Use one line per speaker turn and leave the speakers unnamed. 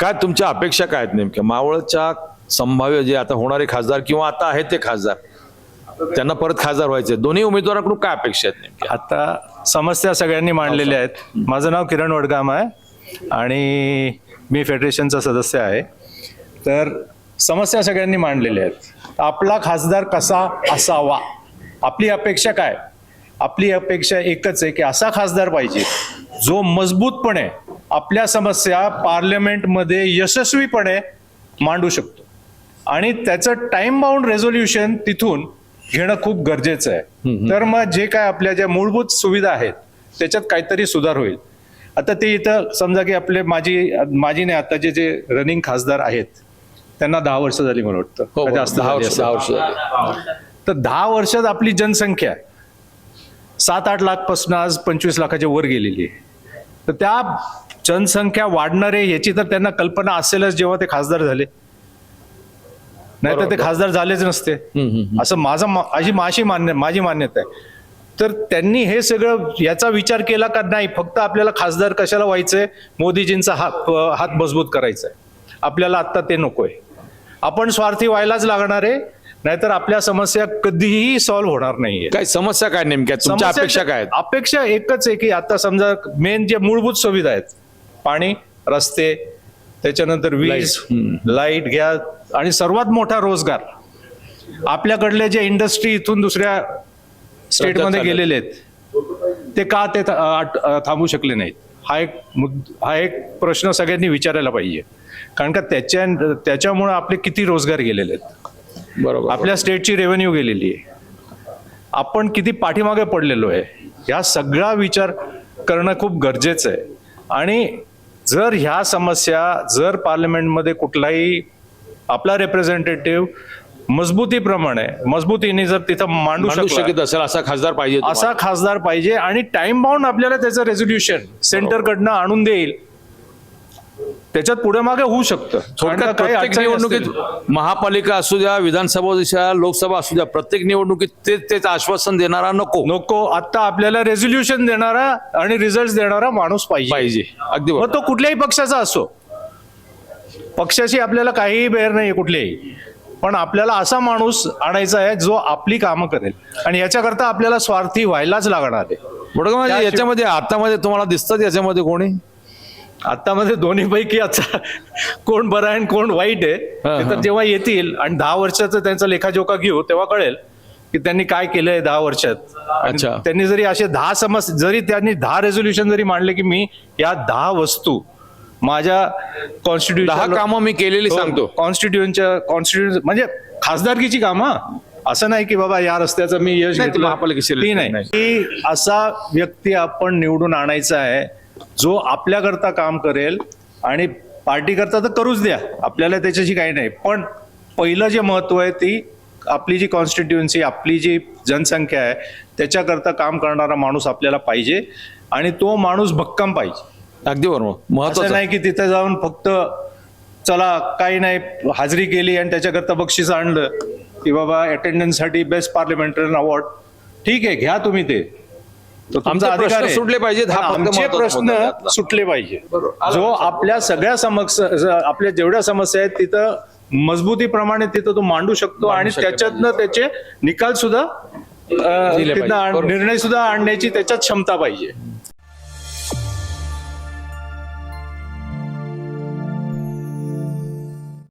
काय तुमच्या अपेक्षा काय आहेत नेमक्या? मावळच्या संभाव्य जे आता होणारे खासदार किंवा आता आहेत ते खासदार त्यांना परत खासदार व्हायचे दोन्ही उमेदवारांकडून काय अपेक्षा आहेत नेमक्या?
आता समस्या सगळ्यांनी मांडलेल्या आहेत. माझं नाव किरण वडगाम आहे आणि मी फेडरेशनचा सदस्य आहे. तर समस्या सगळ्यांनी मांडलेल्या आहेत. आपला खासदार कसा असावा? आपली अपेक्षा काय? आपली अपेक्षा एकच आहे की असा खासदार पाहिजे जो मजबूतपणे आपल्या समस्या पार्लमेंटमध्ये यशस्वीपणे मांडू शकतो. आणि त्याचं टाइम बाउंड रेझोल्युशन तिथून घेणं खूप गरजेचं आहे. तर मग जे काय आपल्या ज्या मूलभूत सुविधा आहेत त्याच्यात काहीतरी सुधार होईल. आता ते इथं समजा की आपले माजी माजी नाही आताचे जे रनिंग खासदार आहेत त्यांना दहा वर्ष झाली मला वाटतं.
हो,
का जास्त
दहा वर्ष.
तर दहा वर्षात आपली जनसंख्या सात आठ लाखपासून आज पंचवीस लाखाच्या वर गेलेली आहे. तर त्या जनसंख्या वाढणार आहे याची तर त्यांना कल्पना असेलच जेव्हा ते खासदार झाले. नाही तर ते खासदार झालेच नसते. असं माझा अशी माझी मान्य माझी मान्यता आहे. तर त्यांनी हे सगळं याचा विचार केला का नाही? फक्त आपल्याला खासदार कशाला व्हायचंय? मोदीजींचा हात हात मजबूत करायचा आहे आपल्याला आत्ता ते नकोय. आपण स्वार्थी व्हायलाच लागणार आहे. नाहीतर आपल्या समस्या कधीही सॉल्व्ह होणार नाहीये.
काय समस्या काय नेमक्या? तुमच्या
समस्या-
अपेक्षा काय आहेत?
अपेक्षा एकच आहे की आता समजा मेन जे मूलभूत सुविधा आहेत पाणी रस्ते त्याच्यानंतर वीज लाइट घ्या आणि सर्वात मोठा रोजगार. आपल्याकडले जे इंडस्ट्री इथून दुसऱ्या स्टेटमध्ये. गेलेले आहेत ते का ते थ- आट- थांबू शकले नाहीत? हा एक हा एक प्रश्न सगळ्यांनी विचारायला पाहिजे. कारण का त्याच्या त्याच्यामुळे आपले किती रोजगार गेलेले आहेत?
बरोबर
आपल्या स्टेटची रेव्हेन्यू गेलेली आहे. आपण किती पाठीमागे पडलेलो आहे ह्या सगळा विचार करणं खूप गरजेचं आहे. आणि जर ह्या समस्या जर पार्लमेंटमध्ये कुठलाही आपला रिप्रेझेंटेटिव्ह मजबूतीप्रमाणे मजबूतीने जर तिथं मांडू
शकत असेल असा खासदार पाहिजे.
असा खासदार पाहिजे आणि टाइम बाउंड आपल्याला त्याचं रेझोल्युशन सेंटरकडनं आणून देईल. त्याच्यात पुढे मागे होऊ शकतं.
प्रत्येक निवडणुकीत. महापालिका असू द्या विधानसभा लोकसभा असू द्या प्रत्येक निवडणुकीत तेच तेच आश्वासन देणारा नको.
नको. आता आपल्याला रेझोल्युशन देणारा आणि रिझल्ट देणारा माणूस पाहिजे.
पाहिजे. अगदी
मग तो कुठल्याही पक्षाचा असो. पक्षाशी आपल्याला काहीही बेर नाही कुठलेही. पण आपल्याला असा माणूस आणायचा आहे जो आपली कामं करेल. आणि याच्याकरता आपल्याला स्वार्थी व्हायलाच लागणार आहे.
याच्यामध्ये आतामध्ये तुम्हाला दिसतात याच्यामध्ये कोणी?
आतामध्ये दोन्ही पैकी आता कोण बरं आहे आणि कोण वाईट आहे
हा,
ते तर
हा.
जेव्हा येतील आणि दहा वर्षाचा त्यांचा लेखाजोखा घेऊ तेव्हा कळेल की त्यांनी काय केलंय दहा वर्षात
अच्छा.
त्यांनी जरी असे दहा समस्या जरी त्यांनी दहा रेझोल्युशन जरी मांडले की मी या दहा वस्तू माझ्या कॉन्स्टिट्यूशन
दहा कामं मी केलेली सांगतो
कॉन्स्टिट्युएंटच्या कॉन्स्टिट्युएंट म्हणजे खासदारकीची कामं असं नाही की बाबा या रस्त्याचं मी यश
नाही, ते
घेतलं ती
नाही.
नाही की असा व्यक्ती आपण निवडून आणायचा आहे जो आपल्याकरता काम करेल आणि पार्टी करता तर करूच द्या. आपल्याला त्याच्याशी काही नाही. पण पहिलं जे महत्त्व आहे ती आपली जी कॉन्स्टिट्युएन्सी आपली जी जनसंख्या आहे त्याच्याकरता काम करणारा माणूस आपल्याला पाहिजे आणि तो माणूस भक्कम पाहिजे.
अगदी बरोबर. महत्वाचं
नाही की तिथे जाऊन फक्त चला काही नाही हाजरी केली आणि त्याच्याकरता बक्षीस आणलं की बाबा अटेंडन्ससाठी बेस्ट पार्लिमेंटरी अवॉर्ड ठीक आहे घ्या तुम्ही ते. तो
आमचे
अधिकार.
सुटले पाहिजेत, फक्त
आमचे प्रश्न. सुटले पाहिजे. जो आपल्या सगळ्या समक्ष आपल्या जेवढ्या समस्या आहेत तिथं मजबूतीप्रमाणे तिथं तो मांडू शकतो आणि. त्याच्यातनं त्याचे निकाल सुद्धा
पाहिजे.
निर्णय सुद्धा आणण्याची त्याच्यात क्षमता पाहिजे